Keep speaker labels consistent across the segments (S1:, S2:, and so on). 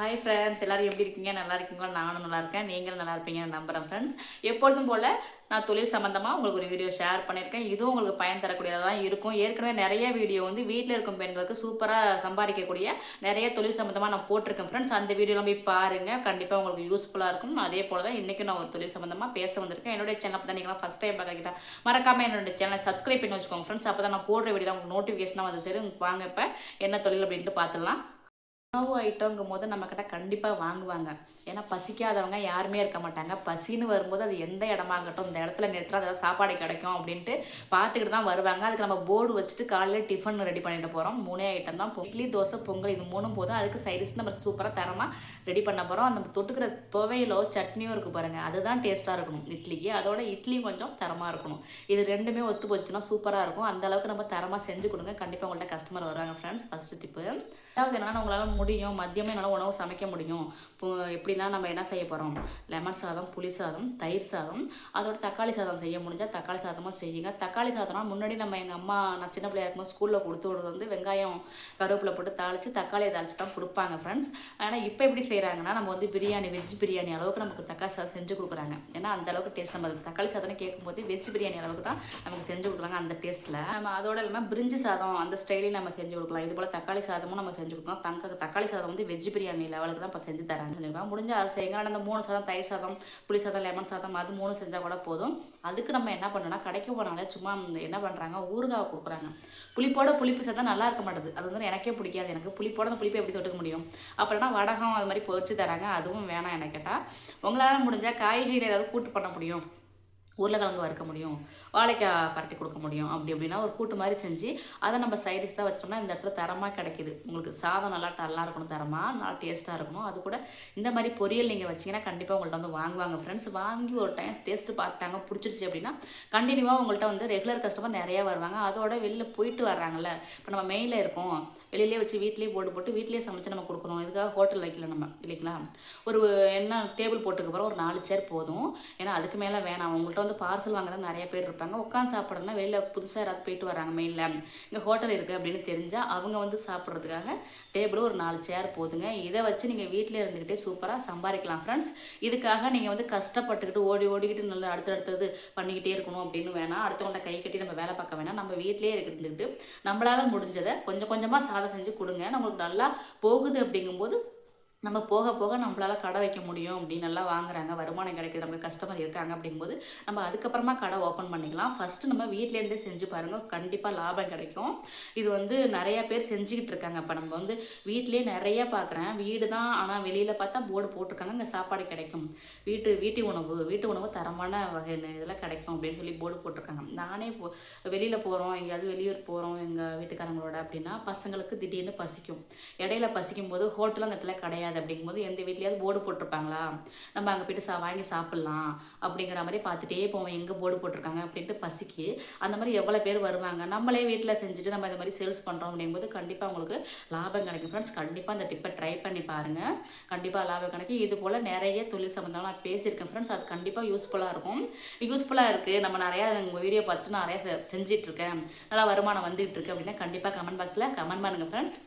S1: hi friends எல்லோரும் எப்படி இருக்கீங்க நல்லா இருக்கீங்களா நானும் நல்லா இருக்கேன் நீங்களும் நல்லா இருப்பீங்கன்னு நம்புகிறேன் ஃப்ரெண்ட்ஸ் எப்பொழுதும் போல் நான் தொழில் சம்மந்தமாக உங்களுக்கு ஒரு வீடியோ ஷேர் பண்ணியிருக்கேன் இதுவும் உங்களுக்கு பயன் தரக்கூடியதாக தான் இருக்கும் ஏற்கனவே நிறைய வீடியோ வந்து வீட்டில் இருக்கும் பெண்களுக்கு சூப்பராக சம்பாதிக்கக்கூடிய நிறைய தொழில் சம்மந்தமாக நான் போட்டிருக்கேன் ஃப்ரெண்ட்ஸ் அந்த வீடியோலாம் போய் பாருங்கள் கண்டிப்பாக உங்களுக்கு யூஸ்ஃபுல்லாக இருக்கும் அதே போல் தான் இன்றைக்கும் நான் ஒரு தொழில் சம்மந்தமாக பேச வந்திருக்கேன் என்னுடைய சேனல் தான் நீங்கள் ஃபஸ்ட் டைம் பார்க்கிட்டேன் மறக்காமல் என்னோட சேனலை சப்ஸ்கிரைப் பண்ணி வச்சுக்கோங்க ஃப்ரெண்ட்ஸ் அப்போ தான் நான் போடுற வீடியோ தான் உங்களுக்கு நோட்டிஃபிகேஷனாக வந்து சரி உங்களுக்கு வாங்க இப்போ என்ன தொழில் அப்படின்ட்டு பார்த்துடலாம் உணவு ஐட்டங்கும் போது நம்மக்கிட்ட கண்டிப்பாக வாங்குவாங்க ஏன்னா பசிக்காதவங்க யாருமே இருக்க மாட்டாங்க பசின்னு வரும்போது அது எந்த இடமாகட்டும் இந்த இடத்துல நிறுத்தினா அதாவது சாப்பாடு கிடைக்கும் அப்படின்ட்டு பார்த்துக்கிட்டு தான் வருவாங்க அதுக்கு நம்ம போர்டு வச்சுட்டு காலையில் டிஃபன் ரெடி பண்ணிட்டு போகிறோம் மூணே ஐட்டம் தான் இட்லி தோசை பொங்கல் இது மூணும் போதும் அதுக்கு சைடிஸ் நம்ம சூப்பராக தரமாக ரெடி பண்ண போகிறோம் அந்த தொட்டுக்கிற துவையிலோ சட்னியோ இருக்குது பாருங்கள் அதுதான் டேஸ்ட்டாக இருக்கணும் இட்லிக்கு அதோட இட்லியும் கொஞ்சம் தரமாக இருக்கணும் இது ரெண்டுமே ஒத்து போச்சுன்னா சூப்பராக இருக்கும் அந்தளவுக்கு நம்ம தரமாக செஞ்சு கொடுங்க கண்டிப்பாக உங்கள்கிட்ட கஸ்டமர் வருவாங்க ஃப்ரெண்ட்ஸ் ஃபஸ்ட்டு டிப்பு அதாவது என்னென்னா உங்களால் முடியும் மதியமே என்னால் உணவு சமைக்க முடியும் எப்படின்னா நம்ம என்ன செய்ய போகிறோம் லெமன் சாதம் புளி சாதம் தயிர் சாதம் அதோட தக்காளி சாதம் செய்ய முடிஞ்சால் தக்காளி சாதமாக செய்யுங்க தக்காளி சாதம்னா முன்னாடி நம்ம எங்கள் அம்மா நான் சின்ன பிள்ளையாக இருக்கும்போது ஸ்கூலில் கொடுத்து விடுறது வந்து வெங்காயம் கருவேப்பிலை போட்டு தாளித்து தக்காளியை தாளித்து தான் கொடுப்பாங்க ஃப்ரெண்ட்ஸ் ஆனால் இப்போ எப்படி செய்கிறாங்கன்னா நம்ம வந்து பிரியாணி வெஜ் பிரியாணி அளவுக்கு நமக்கு தக்காளி சாதம் செஞ்சு கொடுக்குறாங்க ஏன்னா அந்த அளவுக்கு டேஸ்ட் நம்ம தக்காளி சாதம் கேட்கும்போது வெஜ் பிரியாணி அளவுக்கு தான் நமக்கு செஞ்சு கொடுக்குறாங்க அந்த டேஸ்ட்டில் நம்ம அதோட இல்லாமல் பிரிஞ்சு சாதம் அந்த ஸ்டைலையும் நம்ம செஞ்சு கொடுக்கலாம் இது போல் தக்காளி சாதமும் நம்ம செஞ்சு கொடுக்கலாம் தங்க தக்காளி சாதம் வந்து வெஜ் பிரியாணி லெவலுக்கு தான் இப்போ செஞ்சு தராங்க சொல்லியிருக்காங்க முடிஞ்ச அது செய்யுங்க ஆனால் அந்த மூணு சாதம் தயிர் சாதம் புளி சாதம் லெமன் சாதம் அது மூணு செஞ்சால் கூட போதும் அதுக்கு நம்ம என்ன பண்ணணும் கடைக்கு போனாலே சும்மா என்ன பண்ணுறாங்க ஊறுகாய் கொடுக்குறாங்க புளிப்போட புளிப்பு சாதம் நல்லா இருக்க மாட்டேது அது வந்து எனக்கே பிடிக்காது எனக்கு புளிப்போட அந்த புளிப்பை எப்படி தொட்டுக்க முடியும் அப்புறம்னா வடகம் அது மாதிரி பொறிச்சு தராங்க அதுவும் வேணாம் என கேட்டால் உங்களால் முடிஞ்சால் காய்கறி ஏதாவது கூட்டு பண்ண முடியும் உருளைக்கிழங்கு வறுக்க முடியும் வாழைக்காய் பரட்டி கொடுக்க முடியும் அப்படி அப்படின்னா ஒரு கூட்டு மாதிரி செஞ்சு அதை நம்ம சைட் டிஷ்ஷாக வச்சோம்னா இந்த இடத்துல தரமாக கிடைக்கிது உங்களுக்கு சாதம் நல்லா நல்லா இருக்கணும் தரமாக நல்லா டேஸ்ட்டாக இருக்கணும் அது கூட இந்த மாதிரி பொரியல் நீங்கள் வச்சிங்கன்னா கண்டிப்பாக உங்கள்கிட்ட வந்து வாங்குவாங்க ஃப்ரெண்ட்ஸ் வாங்கி ஒரு டைம் டேஸ்ட்டு பார்த்துட்டாங்க பிடிச்சிருச்சு அப்படின்னா கண்டினியூவாக உங்கள்கிட்ட வந்து ரெகுலர் கஸ்டமர் நிறையா வருவாங்க அதோட வெளில போயிட்டு வர்றாங்கல்ல இப்போ நம்ம மெயினில் இருக்கோம் வெளியிலே வச்சு வீட்லேயே போட்டு போட்டு வீட்லேயே சமைச்சு நம்ம கொடுக்கணும் இதுக்காக ஹோட்டல் வைக்கல நம்ம இல்லைங்களா ஒரு என்ன டேபிள் போட்டுக்கப்புறம் ஒரு நாலு சேர் போதும் ஏன்னா அதுக்கு மேலே வேணாம் உங்கள்கிட்ட வந்து பார்சல் வாங்க தான் நிறைய பேர் இருப்பாங்க உட்காந்து சாப்பிட்றதுனா வெளியில் புதுசாக யாராவது போயிட்டு வராங்க மெயினில் இங்கே ஹோட்டல் இருக்குது அப்படின்னு தெரிஞ்சால் அவங்க வந்து சாப்பிட்றதுக்காக டேபிள் ஒரு நாலு சேர் போதுங்க இதை வச்சு நீங்கள் வீட்டில் இருந்துக்கிட்டே சூப்பராக சம்பாதிக்கலாம் ஃப்ரெண்ட்ஸ் இதுக்காக நீங்கள் வந்து கஷ்டப்பட்டுக்கிட்டு ஓடி ஓடிக்கிட்டு நல்லா அடுத்தடுத்தது பண்ணிக்கிட்டே இருக்கணும் அப்படின்னு வேணாம் அடுத்தவங்கள்ட்ட கை கட்டி நம்ம வேலை பார்க்க வேணாம் நம்ம வீட்டிலே இருந்துக்கிட்டு நம்மளால் முடிஞ்சதை கொஞ்சம் கொஞ்சமாக சாதம் செஞ்சு கொடுங்க நம்மளுக்கு நல்லா போகுது அப்படிங்கும்போது நம்ம போக போக நம்மளால் கடை வைக்க முடியும் அப்படின்னு எல்லாம் வாங்குறாங்க வருமானம் கிடைக்குது நம்ம கஸ்டமர் இருக்காங்க அப்படிங்கும்போது நம்ம அதுக்கப்புறமா கடை ஓப்பன் பண்ணிக்கலாம் ஃபஸ்ட்டு நம்ம வீட்லேருந்தே செஞ்சு பாருங்கள் கண்டிப்பாக லாபம் கிடைக்கும் இது வந்து நிறையா பேர் செஞ்சுக்கிட்டு இருக்காங்க இப்போ நம்ம வந்து வீட்லேயே நிறைய பார்க்குறேன் வீடு தான் ஆனால் வெளியில் பார்த்தா போர்டு போட்டிருக்காங்க இங்கே சாப்பாடு கிடைக்கும் வீட்டு வீட்டு உணவு வீட்டு உணவு தரமான வகை இதெல்லாம் கிடைக்கும் அப்படின்னு சொல்லி போர்டு போட்டிருக்காங்க நானே போ வெளியில் போகிறோம் எங்கேயாவது வெளியூர் போகிறோம் எங்கள் வீட்டுக்காரங்களோட அப்படின்னா பசங்களுக்கு திடீர்னு பசிக்கும் இடையில பசிக்கும் போது ஹோட்டலுங்கிறதுல கிடையாது கிடையாது அப்படிங்கும்போது எந்த வீட்லேயாவது போர்டு போட்டிருப்பாங்களா நம்ம அங்கே போய்ட்டு சா வாங்கி சாப்பிட்லாம் அப்படிங்கிற மாதிரி பார்த்துட்டே போவோம் எங்கே போர்டு போட்டிருக்காங்க அப்படின்ட்டு பசிக்கு அந்த மாதிரி எவ்வளோ பேர் வருவாங்க நம்மளே வீட்டில் செஞ்சுட்டு நம்ம இந்த மாதிரி சேல்ஸ் பண்ணுறோம் அப்படிங்கும்போது கண்டிப்பாக உங்களுக்கு லாபம் கிடைக்கும் ஃப்ரெண்ட்ஸ் கண்டிப்பாக அந்த டிப்பை ட்ரை பண்ணி பாருங்கள் கண்டிப்பாக லாபம் கிடைக்கும் இது போல் நிறைய தொழில் சம்மந்தமாக நான் பேசியிருக்கேன் ஃப்ரெண்ட்ஸ் அது கண்டிப்பாக யூஸ்ஃபுல்லாக இருக்கும் யூஸ்ஃபுல்லாக இருக்குது நம்ம நிறையா உங்கள் வீடியோ பார்த்துட்டு நிறையா செஞ்சிட்ருக்கேன் நல்லா வருமானம் வந்துகிட்டு இருக்கு அப்படின்னா கண்டிப்பாக கமெண்ட் பாக்ஸில் கமெண்ட் பண்ணுங்கள் ஃப்ரெண்ட்ஸ்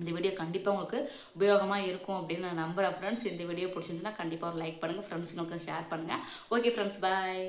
S1: இந்த வீடியோ கண்டிப்பாக உங்களுக்கு உபயோகமாக இருக்கும் அப்படின்னு நான் நம்புகிறேன் ஃப்ரெண்ட்ஸ் இந்த வீடியோ பிடிச்சிருந்துன்னா கண்டிப்பாக ஒரு லைக் பண்ணுங்கள் ஃப்ரெண்ட்ஸுங்களுக்கு ஷேர் பண்ணுங்கள் ஓகே ஃப்ரெண்ட்ஸ் பாய்